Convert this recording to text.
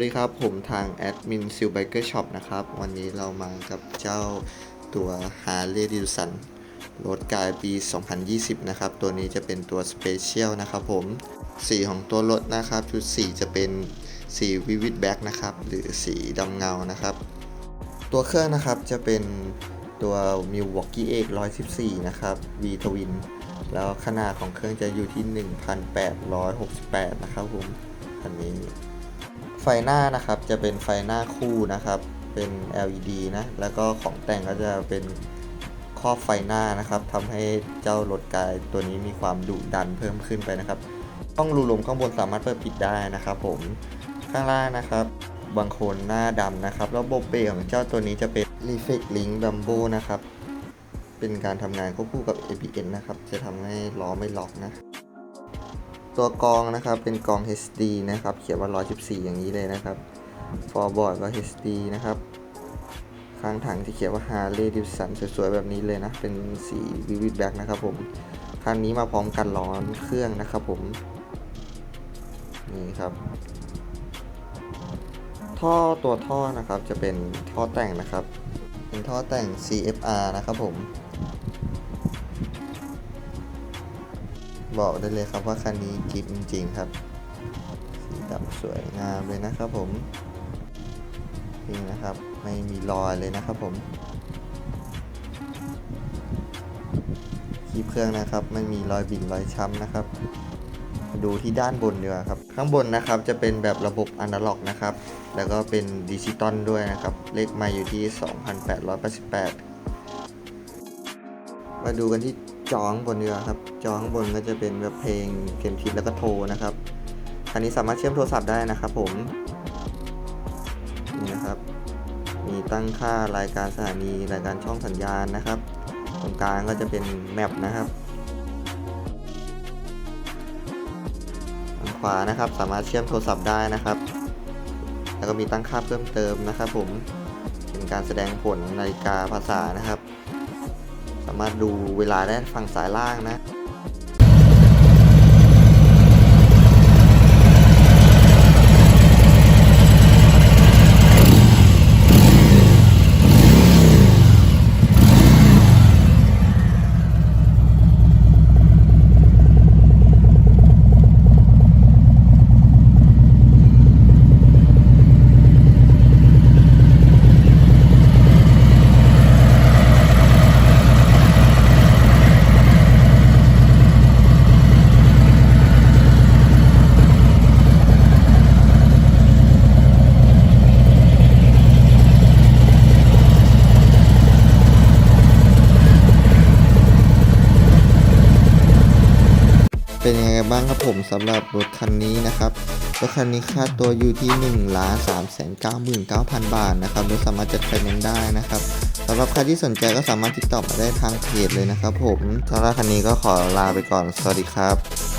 วัสดีครับ ผมทางแอดมินซิลไบเกอร์ช็อปนะครับ วันนี้เรามากับเจ้าตัว Harley Davidson รถกายปี 2020 นะครับ ตัวนี้จะเป็นตัวสเปเชียลนะครับผม สีของตัวรถนะครับชุดสีจะเป็นสีวิวิ d แบ็กนะครับ หรือสีดำเงานะครับ ตัวเครื่องนะครับจะเป็นตัว Milwaukee X 114 นะครับ V Twin แล้วขนาดของเครื่องจะอยู่ที่ 1,868 นะครับผม อันนี้ ไฟหน้านะครับจะเป็นไฟหน้าคู่นะครับ เป็น LED นะแล้วก็ของแต่งก็จะเป็นครอบไฟหน้านะครับทำให้เจ้ารถกายตัวนี้มีความดุดันเพิ่มขึ้นไปนะครับห้องรูลมข้างบนสามารถเปิดปิดได้นะครับ ผมข้างล่างนะครับ บางคนหน้าดำนะครับระบบเบรกของเจ้าตัวนี้จะเป็น Reflex Link Bumbo นะครับเป็นการทำงานควบคู่กับ ABS นะครับ จะทำให้ล้อไม่ล็อกนะ ตัวกองนะครับเป็นกอง HD นะครับ เขียนว่า 114 อย่างนี้เลยนะครับ Forboard ก็ HD นะครับ ข้างถังที่เขียนว่า Harley Davidson สวยๆ แบบนี้เลยนะ เป็นสี Vivid Black นะครับผม คันนี้มาพร้อมกันร้อเครื่องนะครับผม นี่ครับท่อตัวท่อนะครับจะเป็นท่อแต่งนะครับ เป็นท่อแต่ง CFR นะครับผม บอกได้เลยครับว่าคันนี้จิ๊บจริง ๆ ครับสีดำสวยงามเลยนะครับผมนี่นะครับไม่มีรอยเลยนะครับผมคีบเครื่องนะครับไม่มีรอยบิ่นรอยช้ำนะครับ ดูที่ด้านบนดีกว่าครับ ข้างบนนะครับจะเป็นแบบระบบอนาล็อกนะครับ แล้วก็เป็นดิจิตอลด้วยนะครับ เลขมาอยู่ที่ 2,888 มาดูกันที่ จอข้างบนดีกว่าครับ จอข้างบนก็จะเป็นแบบเพลงเข็มทิศแล้วก็โทรนะครับคันนี้สามารถเชื่อมโทรศัพท์ได้นะครับผมนี่นะครับ มีตั้งค่ารายการสถานีรายการช่องสัญญาณนะครับ ตรงกลางก็จะเป็นแมปนะครับทางขวานะครับสามารถเชื่อมโทรศัพท์ได้นะครับ แล้วก็มีตั้งค่าเพิ่มเติมนะครับ ผมเป็นการแสดงผลนาฬิกาภาษานะครับ สามารถดูเวลาได้ฝั่งสายล่างนะ เป็นยังไงบ้างครับผมสำหรับรถคันนี้นะครับรถคันนี้ค่าตัวอยู่ที่1นึ่งล้านสามแสนเก้าหมื่นเก้าพันบาทนะครับรถสามารถจัดไฟแนนซ์ได้นะครับสำหรับใครที่สนใจก็สามารถติดต่อมาได้ทางเพจเลยนะครับผมสำหรับคันนี้ก็ขอลาไปก่อนสวัสดีครับ